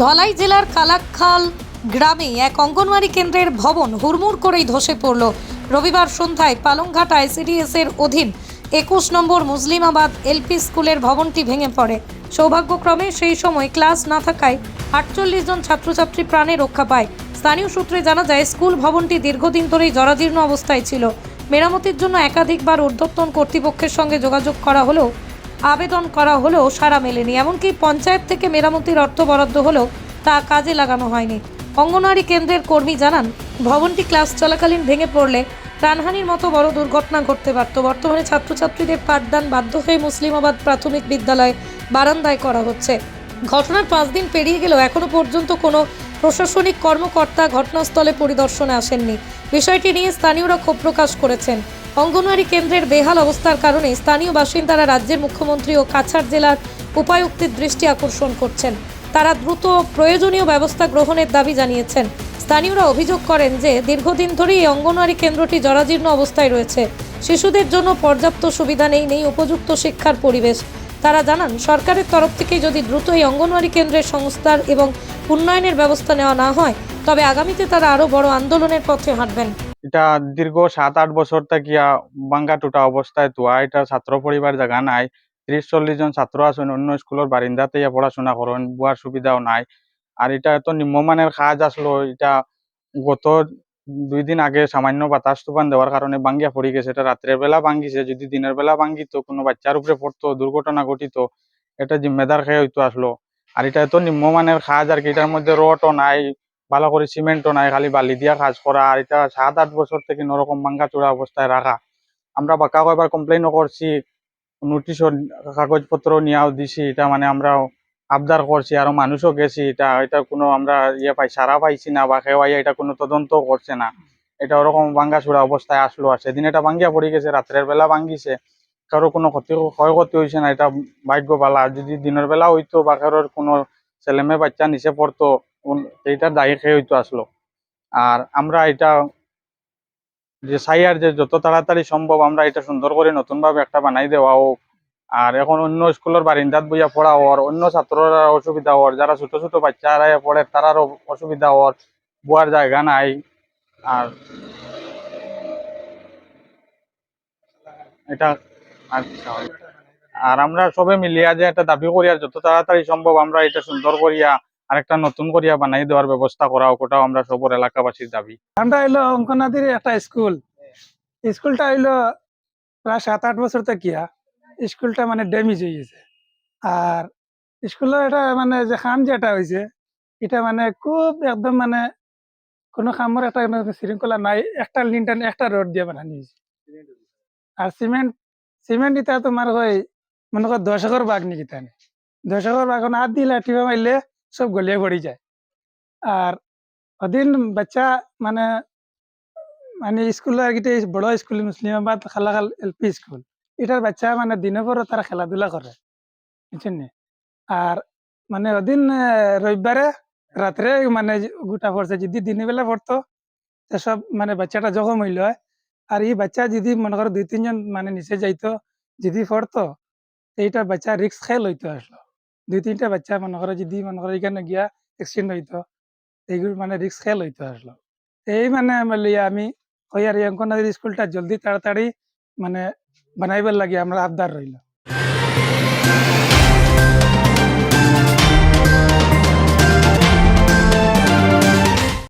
ধলাই জেলার কালাখাল গ্রামে এক অঙ্গনওয়াড়ি কেন্দ্রের ভবন হুড়মুড় করেই ধসে পড়ল। রবিবার সন্ধ্যায় পালংঘাট আইসিডিএস এর অধীন একুশ নম্বর মুসলিমাবাদ এলপি স্কুলের ভবনটি ভেঙে পড়ে। সৌভাগ্যক্রমে সেই সময় ক্লাস না থাকায় আটচল্লিশ জন ছাত্রছাত্রী প্রাণে রক্ষা পায়। স্থানীয় সূত্রে জানা যায়, স্কুল ভবনটি দীর্ঘদিন ধরেই জরাজীর্ণ অবস্থায় ছিল। মেরামতির জন্য একাধিকবার ঊর্ধ্বতন কর্তৃপক্ষের সঙ্গে যোগাযোগ করা হলেও আবেদন করা হলেও সাড়া মেলেনি। এমনকি পঞ্চায়েত থেকে মেরামতির অর্থ বরাদ্দ হলেও তা কাজে লাগানো হয়নি। অঙ্গনওয়াড়ি কেন্দ্রের কর্মী জানান, ভবনটি ক্লাস চলাকালীন ভেঙে পড়লে প্রাণহানির মতো বড় দুর্ঘটনা ঘটতে পারত। বর্তমানে ছাত্রছাত্রীদের পাঠদান বাধ্য হয়ে মুসলিমাবাদ প্রাথমিক বিদ্যালয় বারান্দায় করা হচ্ছে। ঘটনার পাঁচ দিন পেরিয়ে গেলেও এখনও পর্যন্ত কোনো প্রশাসনিক কর্মকর্তা ঘটনাস্থলে পরিদর্শনে আসেননি। বিষয়টি নিয়ে স্থানীয়রা ক্ষোভ প্রকাশ করেছেন। অঙ্গনওয়াড়ি কেন্দ্রের বেহাল অবস্থার কারণে স্থানীয় বাসিন্দারা রাজ্যের মুখ্যমন্ত্রী ও কাছাড় জেলার উপায়ুক্তের দৃষ্টি আকর্ষণ করছেন। তারা দ্রুত প্রয়োজনীয় ব্যবস্থা গ্রহণের দাবি জানিয়েছেন। স্থানীয়রা অভিযোগ করেন যে, দীর্ঘদিন ধরেই এই অঙ্গনওয়াড়ি কেন্দ্রটি জরাজীর্ণ অবস্থায় রয়েছে। শিশুদের জন্য পর্যাপ্ত সুবিধা নেই নেই উপযুক্ত শিক্ষার পরিবেশ। তারা জানান, সরকারের তরফ থেকে যদি দ্রুত এই অঙ্গনওয়াড়ি কেন্দ্রের সংস্থার এবং উন্নয়নের ব্যবস্থা নেওয়া না হয়, তবে আগামীতে তারা আরও বড় আন্দোলনের পথে হাঁটবেন। এটা দীর্ঘ সাত আট বছর থাকিয়া বাঙ্গা টুটা অবস্থায় তোয়া এটা ছাত্র পরিবার জায়গা নাই। ত্রিশ চল্লিশ জন ছাত্র আছেন। অন্য স্কুলের বারিন্দাতে ইয়া পড়াশোনা করেন। বুয়ার সুবিধাও নাই। আর এটা এত নিম্নমানের কাজ আসলো। এটা গত দুই দিন আগে সামান্য বাতাস তুফান দেওয়ার কারণে বাঙ্গিয়া পড়ে গেছে। এটা রাত্রের বেলা ভাঙ্গিছে। যদি দিনের বেলা ভাঙ্গিত, কোনো বাচ্চার উপরে পড়তো, দুর্ঘটনা ঘটিত, এটা জিম্মেদার খেয়ে হইতো আসলো। আর এটা এত নিম্নমানের কাজ আর কি। এটার মধ্যে রডও নাই। ভালো করে সিমেন্টও নাই, খালি বালি দিয়া কাজ করা। আর এটা সাত আট বছর থেকে নরকম ভাঙ্গা চূড়া অবস্থায় রাখা। আমরা বাঁকা কয়বার কমপ্লেনও করছি নোটিশও কাগজপত্র নিয়েও দিছি, এটা মানে আমরা আবদার করছি, আরও মানুষও গেছি, এটা এটা কোনো আমরা ইয়ে পাই সারা পাইছি না বা কেউ এটা কোনো তদন্ত করছে না। এটা ওরকম ভাঙ্গা চূড়া অবস্থায় আসলো আর সেদিন এটা ভাঙ্গিয়া পড়ে গেছে, রাত্রের বেলা ভাঙ্গিছে। কারও কোনো ক্ষতি, ক্ষয়ক্ষতি হয়েছে না, এটা ভাগ্য বালা যদি দিনের বেলা হইতো বা কারোর কোনো ছেলেমেয়ে বাচ্চা নিচে পড়তো উন- এইটার দায়ী খেয়ে হইতো আসলো। আর আমরা এটা যে চাই আর যে যত তাড়াতাড়ি সম্ভব আমরা এটা সুন্দর করে নতুন ভাবে একটা বানাই দেওয়া হোক। আর এখন অন্য স্কুলের বারিন্দাত বইয়া পড়া হওয়ার, অন্য ছাত্ররা অসুবিধা হওয়ার, যারা ছোট ছোট বাচ্চারা পড়ে তারারও অসুবিধা হওয়ার বুয়ার জায়গা নাই। আর এটা আচ্ছা আর আমরা সবে মিলিয়া যে একটা দাবি করি, আর যত তাড়াতাড়ি সম্ভব আমরা এটা সুন্দর করিয়া আরেকটা নতুন করিয়া বানাই দেওয়ার ব্যবস্থা করা ওটাও আমরা সবর এলাকাবাসীর দাবি। আমরা হইল অঙ্কনাদির একটা স্কুল। স্কুলটা হইল প্রায় সাত আট বছর থেকিয়া স্কুলটা মানে ড্যামেজ হয়ে গেছে। আর স্কুলের এটা মানে যে খাম যেটা হয়েছে এটা মানে খুব একদম মানে কোনো খামের একটা মানে শৃঙ্খলা নাই। একটা লিনটান একটা রোড দিয়ে বানানো হয়েছে আর সিমেন্ট সিমেন্ট এটা তোমার হয় মনে কর দশকের বাঘ নাকি তানে। দশকের বাঘ হাত দিলে টিপে মারলে সব গলিয়ে পড়ে যায়। আর ওদিন বাচ্চা মানে মানে স্কুল কি, বড় school, Muslimabad, Khalakhal LP school. এটার বাচ্চা মানে দিনে পরে তারা খেলাধুলা করে বুঝছেন? আর মানে ওদিন রবিবারে রাত্রে মানে গোটা পড়ছে যদি দিনের বেলা পড়তো সব মানে বাচ্চাটা জখম হইল হয় আর এই বাচ্চা যদি মনে করো দুই, তিনজন মানে নিচে যাইতো, যদি পড়তো এইটা বাচ্চা রিক্স খেয়ে লইতো আসলো। দুই তিনটা বাচ্চা মনে করো যদি মনে করো এখানে গিয়া এক্সিডেন্ট হইতো, এইগুলো মানে রিক্স খেল হইতো আসলো। এই মানে লিয়া আমি ওই আর অঙ্কনাদের স্কুলটা জলদি তাড়াতাড়ি মানে বানাইবার লাগে, আমরা আবদার রইল।